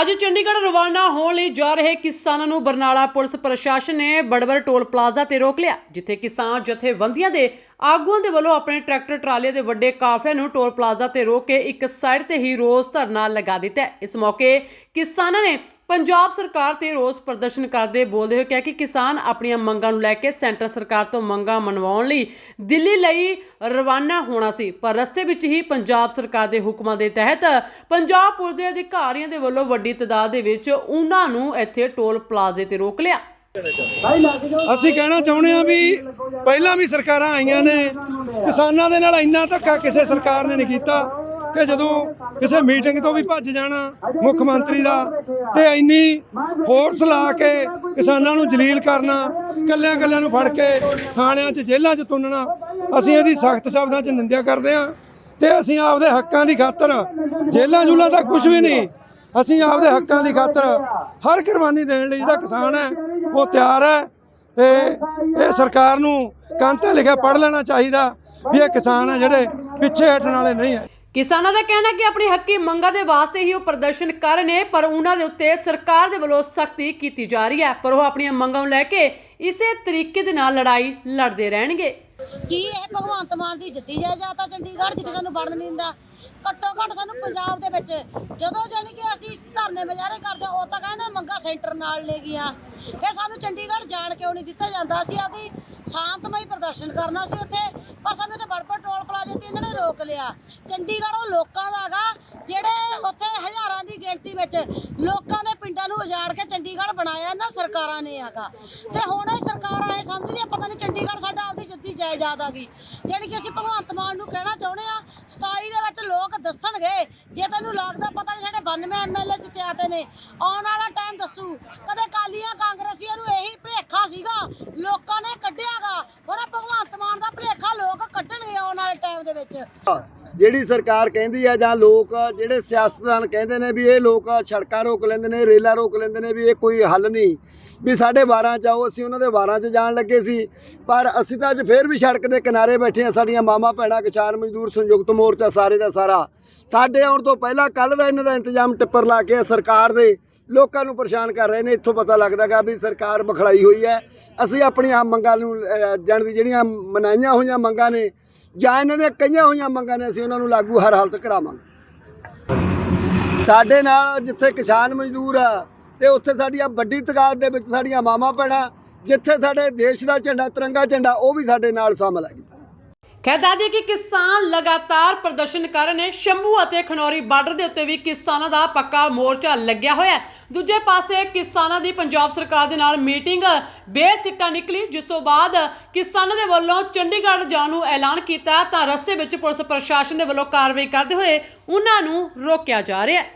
ਅੱਜ ਚੰਡੀਗੜ੍ਹ ਰਵਾਨਾ ਹੋਣ ਲਈ ਜਾ ਰਹੇ ਕਿਸਾਨਾਂ ਨੂੰ ਬਰਨਾਲਾ ਪੁਲਿਸ ਪ੍ਰਸ਼ਾਸਨ ਨੇ ਬੜਬੜ ਟੋਲ ਪਲਾਜ਼ਾ ਤੇ ਰੋਕ ਲਿਆ, ਜਿੱਥੇ ਕਿਸਾਨ ਜਥੇਬੰਦੀਆਂ ਦੇ ਆਗੂਆਂ ਦੇ ਵੱਲੋਂ ਆਪਣੇ ਟਰੈਕਟਰ ਟਰਾਲੇ ਦੇ ਵੱਡੇ ਕਾਫਲੇ ਨੂੰ ਟੋਲ ਪਲਾਜ਼ਾ ਤੇ ਰੋਕ ਕੇ ਇੱਕ ਸਾਈਡ ਤੇ ਹੀ ਰੋਸ ਧਰਨਾ ਲਗਾ ਦਿੱਤਾ ਇਸ ਮੌਕੇ ਕਿਸਾਨਾਂ ਨੇ ਪੰਜਾਬ ਸਰਕਾਰ ਤੇ ਰੋਸ ਪ੍ਰਦਰਸ਼ਨ ਕਰਦੇ ਬੋਲਦੇ ਹੋਏ ਕਿਹਾ ਕਿ ਕਿਸਾਨ ਆਪਣੀਆਂ ਮੰਗਾਂ ਨੂੰ ਲੈ ਕੇ ਸੈਂਟਰ ਸਰਕਾਰ ਤੋਂ ਮੰਗਾਂ ਮਨਵਾਉਣ ਲਈ ਦਿੱਲੀ ਲਈ ਰਵਾਨਾ ਹੋਣਾ ਸੀ, ਪਰ ਰਸਤੇ ਵਿੱਚ ਹੀ ਪੰਜਾਬ ਸਰਕਾਰ ਦੇ ਹੁਕਮਾਂ ਦੇ ਤਹਿਤ ਪੰਜਾਬ ਪੁਲਿਸ ਦੇ ਅਧਿਕਾਰੀਆਂ ਦੇ ਵੱਲੋਂ ਵੱਡੀ ਤਦਾਦ ਦੇ ਵਿੱਚ ਉਹਨਾਂ ਨੂੰ ਇੱਥੇ ਟੋਲ ਪਲਾਜ਼ੇ ਤੇ ਰੋਕ ਲਿਆ। ਅਸੀਂ ਕਹਿਣਾ ਚਾਹੁੰਦੇ ਆ ਵੀ ਪਹਿਲਾਂ ਵੀ ਸਰਕਾਰਾਂ ਆਈਆਂ ਨੇ, ਕਿਸਾਨਾਂ ਦੇ ਨਾਲ ਇੰਨਾ ਧੱਕਾ ਕਿਸੇ ਸਰਕਾਰ ਨੇ ਨਹੀਂ ਕੀਤਾ ਕਿ ਜਦੋਂ ਕਿਸੇ ਮੀਟਿੰਗ ਤੋਂ ਵੀ ਭੱਜ ਜਾਣਾ ਮੁੱਖ ਮੰਤਰੀ ਦਾ ਤੇ ਇੰਨੀ ਫੋਰਸ ਲਾ ਕੇ ਕਿਸਾਨਾਂ ਨੂੰ ਜਲੀਲ ਕਰਨਾ, ਕੱਲਿਆਂ ਕੱਲਿਆਂ ਨੂੰ ਫੜ ਕੇ ਥਾਣਿਆਂ 'ਚ ਜੇਲ੍ਹਾਂ 'ਚ ਤੁੰਨਣਾ, ਅਸੀਂ ਇਹਦੀ ਸਖਤ ਸ਼ਬਦਾਂ 'ਚ ਨਿੰਦਿਆ ਕਰਦੇ ਹਾਂ ਤੇ ਅਸੀਂ ਆਪਦੇ ਹੱਕਾਂ ਦੀ ਖਾਤਰ ਜੇਲ੍ਹਾਂ ਜੁਲਾਂ ਦਾ ਕੁਝ ਵੀ ਨਹੀਂ, ਅਸੀਂ ਆਪਦੇ ਹੱਕਾਂ ਦੀ ਖਾਤਰ ਹਰ ਕੁਰਬਾਨੀ ਦੇਣ ਲਈ ਜਿਹੜਾ ਕਿਸਾਨ ਹੈ ਉਹ ਤਿਆਰ ਹੈ ਤੇ ਇਹ ਸਰਕਾਰ ਨੂੰ ਕੰਤੇ ਲਿਖਿਆ ਪੜ ਲੈਣਾ ਚਾਹੀਦਾ ਵੀ ਇਹ ਕਿਸਾਨ ਹੈ ਜਿਹੜੇ ਪਿੱਛੇ ਹਟਣ ਵਾਲੇ ਨਹੀਂ ਹੈ। ਕਿਸਾਨਾਂ ਦਾ ਕਹਿਣਾ ਕਿ ਆਪਣੀ ਹੱਕੀ ਮੰਗਾਂ ਦੇ ਵਾਸਤੇ ਹੀ ਉਹ ਪ੍ਰਦਰਸ਼ਨ ਕਰ ਰਹੇ ਨੇ ਪਰ ਉਹਨਾਂ ਦੇ ਉੱਤੇ ਸਰਕਾਰ ਦੇ ਵੱਲੋਂ ਸਖਤੀ ਕੀਤੀ ਜਾ ਰਹੀ ਹੈ ਪਰ ਉਹ ਆਪਣੀਆਂ ਮੰਗਾਂ ਨੂੰ ਲੈ ਕੇ ਇਸੇ ਤਰੀਕੇ ਦੇ ਨਾਲ ਲੜਾਈ ਲੜਦੇ ਰਹਿਣਗੇ। ਕੀ ਇਹ ਭਗਵੰਤ ਮਾਨ ਦੀ ਜਿੱਤੀ ਜਾਇਦਾਦ ਆ ਚੰਡੀਗੜ੍ਹ ਜਿੱਥੇ ਸਾਨੂੰ ਵੜਨ ਨਹੀਂ ਦਿੰਦਾ? ਘੱਟੋ ਘੱਟ ਸਾਨੂੰ ਪੰਜਾਬ ਦੇ ਵਿੱਚ ਜਦੋਂ ਜਾਣੀ ਕਿ ਅਸੀਂ ਧਰਨੇ ਮੁਜ਼ਾਹਰੇ ਕਰਦੇ ਉਹ ਤਾਂ ਕਹਿੰਦੇ ਸੈਂਟਰ ਨਾਲ ਲੈ ਗਿਆ ਫਿਰ ਸਾਨੂੰ ਚੰਡੀਗੜ੍ਹ ਜਾਣ ਕਿਉਂ ਨਹੀਂ ਦਿੱਤਾ ਜਾਂਦਾ? ਅਸੀਂ ਆਪਦੀ ਸ਼ਾਂਤਮਈ ਪ੍ਰਦਰਸ਼ਨ ਕਰਨਾ ਸੀ ਉੱਥੇ, ਪਰ ਸਾਨੂੰ ਤੇ ਬੜਪੜ ਟੋਲ ਪਲਾਜ਼ੇ ਤੇ ਇਹਨਾਂ ਨੇ ਰੋਕ ਲਿਆ। ਚੰਡੀਗੜ੍ਹ ਉਹ ਲੋਕਾਂ ਦਾ ਹੈਗਾ, ਜਿਹੜੇ ਉੱਥੇ ਹਜ਼ਾਰਾਂ ਦੀ ਗਿਣਤੀ ਵਿੱਚ ਲੋਕਾਂ ਦੇ ਪਿੰਡਾਂ ਨੂੰ ਉਜਾੜ ਕੇ ਚੰਡੀਗੜ੍ਹ ਬਣਾਇਆ, ਇਹਨਾਂ ਸਰਕਾਰਾਂ ਨੇ ਹੈਗਾ। ਤੇ ਹੁਣ ਇਹ ਸਰਕਾਰ ਇਹ ਸਮਝਦੀ ਆ ਪਤਾ ਨਹੀਂ ਚੰਡੀਗੜ੍ਹ ਸਾਡਾ ਆਪਦੀ ਜਿੱਤੀ ਜਾਇਦਾਦ ਆ ਗਈ। ਜਿਹੜੀ ਕਿ ਅਸੀਂ ਭਗਵੰਤ ਮਾਨ ਨੂੰ ਕਹਿਣਾ ਚਾਹੁੰਦੇ ਆ 27 ਦੇ ਵਿੱਚ ਲੋਕ ਦੱਸਣਗੇ, ਜੇ ਤੈਨੂੰ ਲੱਗਦਾ ਪਤਾ ਨਹੀਂ 92 ਐਮਐਲਏ ਜਿੱਤਿਆ ਤੇ ਨੇ। ਆਉਣ ਵਾਲਾ ਟਾਈਮ ਦੱਸੂ। ਕਦੇ ਕਾਲੀਆਂ ਕਾਂਗਰਸੀਆਂ ਨੂੰ ਇਹੀ ਭਲੇਖਾ ਸੀਗਾ, ਲੋਕਾਂ ਨੇ ਕੱਢਿਆਗਾ। ਹੁਣ ਭਗਵੰਤ ਮਾਨ ਦਾ ਭਲੇਖਾ ਲੋਕ ਕੱਢਣਗੇ ਆਉਣ ਵਾਲੇ ਟਾਈਮ ਦੇ ਵਿੱਚ। ਜਿਹੜੀ ਸਰਕਾਰ ਕਹਿੰਦੀ ਆ ਜਾਂ ਲੋਕ ਜਿਹੜੇ ਸਿਆਸਤਦਾਨ ਕਹਿੰਦੇ ਨੇ ਵੀ ਇਹ ਲੋਕ ਸੜਕਾਂ ਰੋਕ ਲੈਂਦੇ ਨੇ, ਰੇਲਾਂ ਰੋਕ ਲੈਂਦੇ ਨੇ ਵੀ ਇਹ ਕੋਈ ਹੱਲ ਨਹੀਂ। ਵੀ ਸਾਡੇ 12 ਚ ਆਓ, ਅਸੀਂ ਉਹਨਾਂ ਦੇ 12 ਚ ਜਾਣ ਲੱਗੇ ਸੀ। ਪਰ ਅਸੀਂ ਤਾਂ ਅੱਜ ਫੇਰ ਵੀ ਸੜਕ ਦੇ ਕਿਨਾਰੇ ਬੈਠੇ ਆ, ਸਾਡੀਆਂ ਮਾਮਾ ਭੈਣਾਂ, ਕਿਸਾਨ, ਮਜ਼ਦੂਰ, ਸੰਯੁਕਤ ਮੋਰਚਾ, ਸਾਰੇ ਦਾ ਸਾਰਾ। ਸਾਡੇ ਆਉਣ ਤੋਂ ਪਹਿਲਾਂ ਕੱਲ ਦਾ ਇਹਨਾਂ ਦਾ ਇੰਤਜ਼ਾਮ ਟਿੱਪਰ ਲਾ ਕੇ ਸਰਕਾਰ ਦੇ। ਲੋਕਾਂ ਨੂੰ ਪਰੇਸ਼ਾਨ ਕਰ ਰਹੇ ਨੇ। ਇੱਥੋਂ ਪਤਾ ਲੱਗਦਾਗਾ ਵੀ ਸਰਕਾਰ ਬਖਲਾਈ ਹੋਈ ਹੈ। ਅਸੀਂ ਆਪਣੀਆਂ ਮੰਗਾਂ ਨੂੰ ਜਾਣ ਦੀ ਜਿਹੜੀਆਂ ਮਨਾਈਆਂ ਹੋਈਆਂ ਮੰਗਾਂ ਨੇ ਜਾਂ ਇਹਨਾਂ ਦੀਆਂ ਕਈਆਂ ਹੋਈਆਂ ਮੰਗਾਂ ਨੇ, ਅਸੀਂ ਉਹਨਾਂ ਨੂੰ ਲਾਗੂ ਹਰ ਹਾਲਤ ਕਰਾਵਾਂਗੇ। ਸਾਡੇ ਨਾਲ ਜਿੱਥੇ ਕਿਸਾਨ ਮਜ਼ਦੂਰ ਆ, ਤੇ ਉੱਥੇ ਸਾਡੀਆਂ ਵੱਡੀ ਤਦਾਦ ਦੇ ਵਿੱਚ ਸਾਡੀਆਂ ਮਾਵਾਂ ਭੈਣਾਂ, ਜਿੱਥੇ ਸਾਡੇ ਦੇਸ਼ ਦਾ ਝੰਡਾ, ਤਿਰੰਗਾ ਝੰਡਾ, ਉਹ ਵੀ ਸਾਡੇ ਨਾਲ ਸ਼ਾਮਲ ਹੈ ਖੈਰ ਦੱਸਦੇ ਕਿ ਕਿਸਾਨ ਲਗਾਤਾਰ ਪ੍ਰਦਰਸ਼ਨ ਕਰ ਰਹੇ ਨੇ। ਸ਼ੰਭੂ ਅਤੇ ਖਨੌਰੀ ਬਾਰਡਰ ਦੇ ਉੱਤੇ ਵੀ ਕਿਸਾਨਾਂ ਦਾ ਪੱਕਾ ਮੋਰਚਾ ਲੱਗਿਆ ਹੋਇਆ ਹੈ। ਦੂਜੇ ਪਾਸੇ ਕਿਸਾਨਾਂ ਦੀ ਪੰਜਾਬ ਸਰਕਾਰ ਦੇ ਨਾਲ ਮੀਟਿੰਗ ਬੇਸਿੱਟਾ ਨਿਕਲੀ, ਜਿਸ ਤੋਂ ਬਾਅਦ ਕਿਸਾਨਾਂ ਦੇ ਵੱਲੋਂ ਚੰਡੀਗੜ੍ਹ ਜਾਣ ਨੂੰ ਐਲਾਨ ਕੀਤਾ ਤਾਂ ਰਸਤੇ ਵਿੱਚ ਪੁਲਿਸ ਪ੍ਰਸ਼ਾਸਨ ਦੇ ਵੱਲੋਂ ਕਾਰਵਾਈ ਕਰਦੇ ਹੋਏ ਉਹਨਾਂ ਨੂੰ ਰੋਕਿਆ ਜਾ ਰਿਹਾ ਹੈ।